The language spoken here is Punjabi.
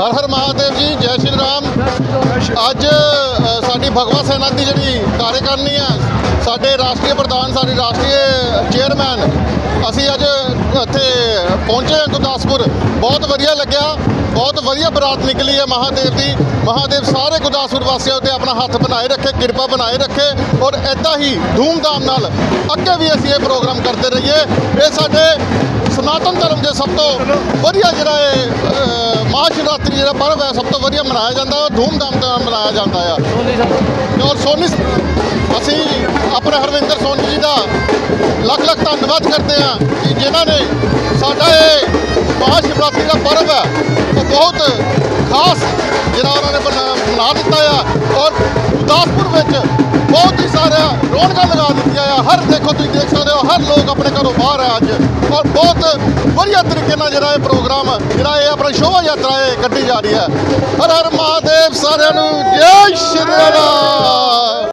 ਹਰ ਹਰ ਮਹਾਦੇਵ ਜੀ, ਜੈ ਸ਼੍ਰੀ ਰਾਮ। ਅੱਜ ਸਾਡੀ ਭਗਵਾ ਸੈਨਾ ਦੀ ਜਿਹੜੀ ਕਾਰਜਕਾਰਨੀ ਆ, ਸਾਡੇ ਰਾਸ਼ਟਰੀ ਪ੍ਰਧਾਨ, ਸਾਡੇ ਰਾਸ਼ਟਰੀ ਚੇਅਰਮੈਨ, ਅਸੀਂ ਅੱਜ ਇੱਥੇ ਪਹੁੰਚੇ ਹਾਂ ਗੁਰਦਾਸਪੁਰ। ਬਹੁਤ ਵਧੀਆ ਲੱਗਿਆ, ਬਹੁਤ ਵਧੀਆ ਬਰਾਤ ਨਿਕਲੀ ਹੈ ਮਹਾਦੇਵ ਦੀ। ਮਹਾਦੇਵ ਸਾਰੇ ਗੁਰਦਾਸਪੁਰ ਵਾਸੀਆਂ ਉਤੇ ਆਪਣਾ ਹੱਥ ਬਣਾਏ ਰੱਖੇ, ਕਿਰਪਾ ਬਣਾਏ ਰੱਖੇ ਔਰ ਐਦਾਂ ਹੀ ਧੂਮਧਾਮ ਨਾਲ ਅੱਗੇ ਵੀ ਅਸੀਂ ਇਹ ਪ੍ਰੋਗਰਾਮ ਕਰਦੇ ਰਹੀਏ। ਇਹ ਸਾਡੇ ਸਨਾਤਨ ਧਰਮ ਦੇ ਸਭ ਤੋਂ ਵਧੀਆ ਜਿਹੜਾ ਇਹ ਅਹ, ਜਿਹੜਾ ਪਰਵ ਹੈ ਸਭ ਤੋਂ ਵਧੀਆ ਮਨਾਇਆ ਜਾਂਦਾ ਹੈ ਧੂਮਧਾਮ ਨਾਲ ਮਨਾਇਆ ਜਾਂਦਾ ਆ ਔਰ ਸੋਨੀ ਅਸੀਂ ਆਪਣੇ ਹਰਵਿੰਦਰ ਸੋਨੀ ਜੀ ਦਾ ਲੱਖ ਲੱਖ ਧੰਨਵਾਦ ਕਰਦੇ ਹਾਂ ਕਿ ਜਿਨ੍ਹਾਂ ਨੇ ਸਾਡਾ ਇਹ ਮਹਾਸ਼ਿਵਰਾਤਰੀ ਦਾ ਪਰਵ ਹੈ ਉਹ ਬਹੁਤ ਖਾਸ ਜਿਹੜਾ ਉਹਨਾਂ ਨੇ ਬਣਾ ਬਣਾ ਦਿੱਤਾ ਆ। ਔਰ ਗੁਰਦਾਸਪੁਰ ਵਿੱਚ ਬਹੁਤ ਹੀ ਸਾਰਾ ਰੌਣਕਾਂ ਲਗਾ ਦਿੱਤੀਆਂ ਆ। ਹਰ ਦੇਖੋ ਤੁਸੀਂ ਦੇਖ ਸਕਦੇ ਹੋ ਹਰ ਲੋਕ ਆਪਣੇ ਘਰੋਂ ਬਾਹਰ ਹੈ ਅੱਜ। ਔਰ ਬਹੁਤ ਵਧੀਆ ਤਰੀਕੇ ਨਾਲ ਜਿਹੜਾ ਇਹ ਪ੍ਰੋਗਰਾਮ ਜਿਹੜਾ ਇਹ ਆਪਣਾ ਸ਼ੋਭਾ ਯਾਤਰਾ ਇਹ ਕੱਢੀ ਜਾ ਰਹੀ ਹੈ। ਹਰ ਹਰ ਮਹਾਦੇਵ ਸਾਰਿਆਂ ਨੂੰ ਜੈ ਸ਼੍ਰੀ ਰਾਮ।